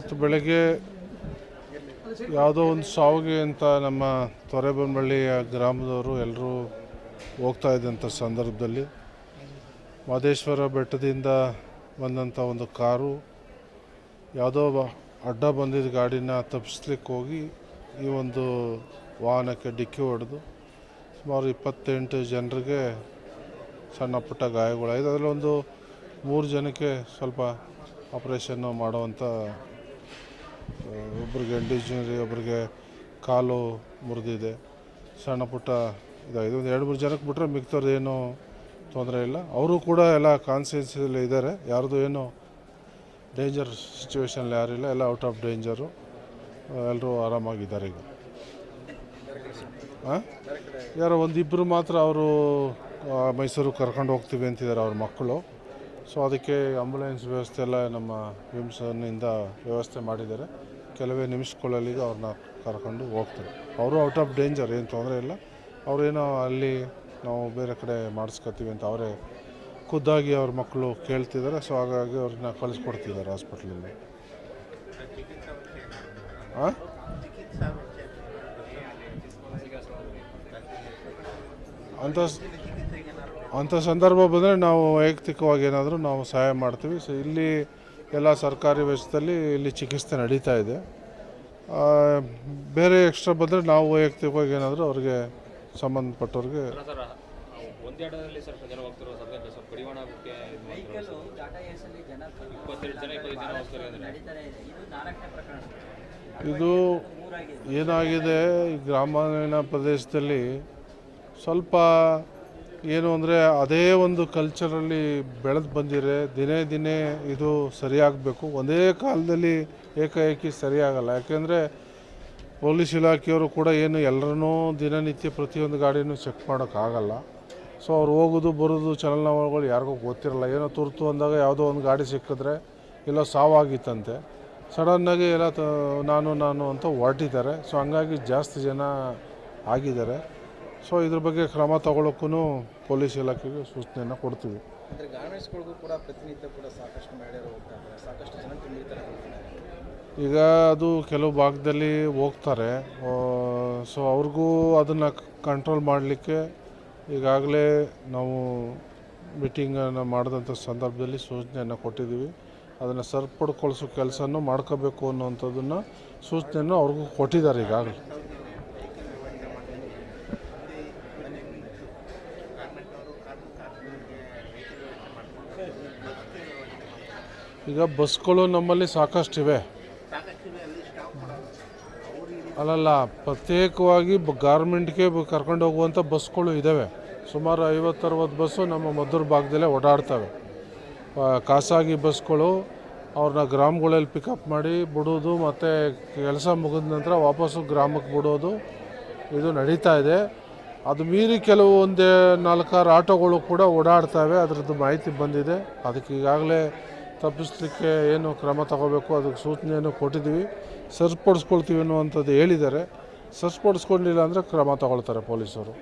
ಬೆಳಗ್ಗೆ ಯಾವುದೋ ಒಂದು ಸಾವಿಗೆ ಅಂತ ನಮ್ಮ ತೊರೆಬೊಮ್ಮಳ್ಳಿಯ ಗ್ರಾಮದವರು ಎಲ್ಲರೂ ಹೋಗ್ತಾ ಇದ್ದಂಥ ಸಂದರ್ಭದಲ್ಲಿ ಮಾದೇಶ್ವರ ಬೆಟ್ಟದಿಂದ ಬಂದಂಥ ಒಂದು ಕಾರು ಯಾವುದೋ ಅಡ್ಡ ಬಂದಿದ್ದ ಗಾಡಿನ ತಪ್ಪಿಸ್ಲಿಕ್ಕೆ ಹೋಗಿ ಈ ಒಂದು ವಾಹನಕ್ಕೆ ಡಿಕ್ಕಿ ಹೊಡೆದು ಸುಮಾರು ಇಪ್ಪತ್ತೆಂಟು ಜನರಿಗೆ ಸಣ್ಣ ಪುಟ್ಟ ಅದರಲ್ಲಿ ಒಂದು ಮೂರು ಜನಕ್ಕೆ ಸ್ವಲ್ಪ ಆಪ್ರೇಷನ್ನು ಮಾಡುವಂಥ ಒಬ್ರಿಗೆ ಇಂಡಿಜಿನರಿ, ಒಬ್ರಿಗೆ ಕಾಲು ಮುರಿದಿದೆ. ಸಣ್ಣ ಪುಟ್ಟ ಇದಾಗಿದೆ. ಒಂದು ಎರಡು ಮೂರು ಜನಕ್ಕೆ ಬಿಟ್ಟರೆ ಮಿಕ್ತವ್ರದ್ದು ಏನೂ ತೊಂದರೆ ಇಲ್ಲ. ಅವರು ಕೂಡ ಎಲ್ಲ ಕಾನ್ಸಿಯನ್ಸಲ್ಲಿ ಇದ್ದಾರೆ ಯಾರ್ದು ಏನು ಡೇಂಜರ್ ಸಿಚುವೇಶನಲ್ಲಿ ಯಾರಿಲ್ಲ ಎಲ್ಲ ಔಟ್ ಆಫ್ ಡೇಂಜರು. ಎಲ್ಲರೂ ಆರಾಮಾಗಿದ್ದಾರೆ ಈಗ. ಹಾಂ ಯಾರೋ ಒಂದಿಬ್ಬರು ಮಾತ್ರ ಅವರು ಮೈಸೂರು ಕರ್ಕೊಂಡು ಹೋಗ್ತೀವಿ ಅಂತಿದ್ದಾರೆ ಅವ್ರ ಮಕ್ಕಳು. ಸೊ, ಅದಕ್ಕೆ ಆಂಬುಲೆನ್ಸ್ ವ್ಯವಸ್ಥೆ ಎಲ್ಲ ನಮ್ಮ ವಿಮ್ಸನ್ನಿಂದ ವ್ಯವಸ್ಥೆ ಮಾಡಿದ್ದಾರೆ. ಕೆಲವೇ ನಿಮಿಷಗಳಲ್ಲಿ ಅವ್ರನ್ನ ಕರ್ಕೊಂಡು ಹೋಗ್ತಾರೆ. ಅವರು ಔಟ್ ಆಫ್ ಡೇಂಜರ್, ಏನು ತೊಂದರೆ ಇಲ್ಲ. ಅವರೇನೋ ಅಲ್ಲಿ ನಾವು ಬೇರೆ ಕಡೆ ಮಾಡಿಸ್ಕೊತೀವಿ ಅಂತ ಅವರೇ ಖುದ್ದಾಗಿ ಅವ್ರ ಮಕ್ಕಳು ಕೇಳ್ತಿದ್ದಾರೆ. ಸೊ ಹಾಗಾಗಿ ಅವ್ರನ್ನ ಕಳಿಸ್ಕೊಡ್ತಿದ್ದಾರೆ ಹಾಸ್ಪಿಟ್ಲಲ್ಲಿ. ಹಾಂ ಅಂಥ ಅಂಥ ಸಂದರ್ಭ ಬಂದರೆ ನಾವು ವೈಯಕ್ತಿಕವಾಗಿ ಏನಾದರೂ ನಾವು ಸಹಾಯ ಮಾಡ್ತೀವಿ. ಸೊ ಇಲ್ಲಿ ಎಲ್ಲ ಸರ್ಕಾರಿ ವೆಚ್ಚದಲ್ಲಿ ಇಲ್ಲಿ ಚಿಕಿತ್ಸೆ ನಡೀತಾ ಇದೆ. ಆ, ಬೇರೆ ಎಕ್ಸ್ಟ್ರಾ ಬಂದರೆ ನಾವು ವೈಯಕ್ತಿಕವಾಗಿ ಏನಾದರೂ ಅವ್ರಿಗೆ ಸಂಬಂಧಪಟ್ಟವ್ರಿಗೆ ಇದು ಏನಾಗಿದೆ? ಈ ಗ್ರಾಮೀಣ ಪ್ರದೇಶದಲ್ಲಿ ಸ್ವಲ್ಪ ಏನು ಅಂದರೆ ಅದೇ ಒಂದು ಕಲ್ಚರಲ್ಲಿ ಬೆಳೆದು ಬಂದಿರೆ ದಿನೇ ದಿನೇ ಇದು ಸರಿಯಾಗಬೇಕು. ಒಂದೇ ಕಾಲದಲ್ಲಿ ಏಕಾಏಕಿ ಸರಿಯಾಗಲ್ಲ. ಯಾಕೆಂದರೆ ಪೊಲೀಸ್ ಇಲಾಖೆಯವರು ಕೂಡ ಏನು ಎಲ್ಲರನ್ನೂ ದಿನನಿತ್ಯ ಪ್ರತಿಯೊಂದು ಗಾಡಿನೂ ಚೆಕ್ ಮಾಡೋಕ್ಕಾಗಲ್ಲ. ಸೊ ಅವ್ರು ಹೋಗೋದು, ಬರೋದು ಚಲನವಲಗಳು ಯಾರಿಗೂ ಗೊತ್ತಿರಲ್ಲ. ಏನೋ ತುರ್ತು ಅಂದಾಗ ಯಾವುದೋ ಒಂದು ಗಾಡಿ ಸಿಕ್ಕಿದ್ರೆ ಇಲ್ಲ ಸಾವಾಗಿತ್ತಂತೆ. ಸಡನ್ನಾಗಿ ಎಲ್ಲ ನಾನು ನಾನು ಅಂತ ಹೊರಟಿದ್ದಾರೆ. ಸೊ ಹಂಗಾಗಿ ಜಾಸ್ತಿ ಜನ ಆಗಿದ್ದಾರೆ. ಸೊ ಇದ್ರ ಬಗ್ಗೆ ಕ್ರಮ ತಗೊಳ್ಳೋಕ್ಕೂ ಪೊಲೀಸ್ ಇಲಾಖೆಗೆ ಸೂಚನೆಯನ್ನು ಕೊಡ್ತೀವಿ. ಅಂದರೆ ಗಾರ್ಮೆಂಟ್ಸ್ಗಳಿಗೂ ಕೂಡ ಪ್ರತಿನಿತ್ಯ ಕೂಡ ಸಾಕಷ್ಟು ಮಹಿಳೆಯರು ಹೋಗ್ತಾ ಸಾಕಷ್ಟು ಜನ ತುಂಬಿರ್ತಾರೆ ಹೋಗ್ತಾರೆ ಈಗ ಅದು ಕೆಲವು ಭಾಗದಲ್ಲಿ ಹೋಗ್ತಾರೆ. ಸೊ ಅವ್ರಿಗೂ ಅದನ್ನು ಕಂಟ್ರೋಲ್ ಮಾಡಲಿಕ್ಕೆ ಈಗಾಗಲೇ ನಾವು ಮೀಟಿಂಗನ್ನು ಮಾಡಿದಂಥ ಸಂದರ್ಭದಲ್ಲಿ ಸೂಚನೆಯನ್ನು ಕೊಟ್ಟಿದ್ದೀವಿ. ಅದನ್ನು ಸರಿಪಡ್ಕೊಳಿಸೋ ಕೆಲಸನೂ ಮಾಡ್ಕೋಬೇಕು ಅನ್ನೋವಂಥದ್ದನ್ನು ಸೂಚನೆಯನ್ನು ಅವ್ರಿಗೂ ಕೊಟ್ಟಿದ್ದಾರೆ ಈಗಾಗಲೇ. ಈಗ ಬಸ್ಗಳು ನಮ್ಮಲ್ಲಿ ಸಾಕಷ್ಟಿವೆ. ಅಲ್ಲಲ್ಲ, ಪ್ರತ್ಯೇಕವಾಗಿ ಗಾರ್ಮೆಂಟ್ಗೆ ಕರ್ಕೊಂಡು ಹೋಗುವಂಥ ಬಸ್ಗಳು ಇದ್ದಾವೆ ಸುಮಾರು ಐವತ್ತರವತ್ತು ಬಸ್ಸು ನಮ್ಮ ಮದ್ದೂರು ಭಾಗದಲ್ಲೇ ಓಡಾಡ್ತವೆ. ಖಾಸಗಿ ಬಸ್ಗಳು ಅವ್ರನ್ನ ಗ್ರಾಮಗಳಲ್ಲಿ ಪಿಕಪ್ ಮಾಡಿ ಬಿಡೋದು ಮತ್ತು ಕೆಲಸ ಮುಗಿದ ನಂತರ ವಾಪಸ್ಸು ಗ್ರಾಮಕ್ಕೆ ಬಿಡೋದು ಇದು ನಡೀತಾ ಇದೆ. ಅದು ಮೀರಿ ಕೆಲವು ಒಂದೇ ನಾಲ್ಕಾರು ಆಟೋಗಳು ಕೂಡ ಓಡಾಡ್ತವೆ. ಅದರದ್ದು ಮಾಹಿತಿ ಬಂದಿದೆ. ಅದಕ್ಕೆ ಈಗಾಗಲೇ ತಪ್ಪಿಸ್ಲಿಕ್ಕೆ ಏನು ಕ್ರಮ ತಗೋಬೇಕು, ಅದಕ್ಕೆ ಸೂಚನೆಯನ್ನು ಕೊಟ್ಟಿದ್ದೀವಿ. ಸರಿಪಡಿಸ್ಕೊಳ್ತೀವಿ ಅನ್ನುವಂಥದ್ದು ಹೇಳಿದ್ದಾರೆ. ಸರಿಪಡಿಸ್ಕೊಂಡಿಲ್ಲ ಅಂದರೆ ಕ್ರಮ ತಗೊಳ್ತಾರೆ ಪೊಲೀಸರು.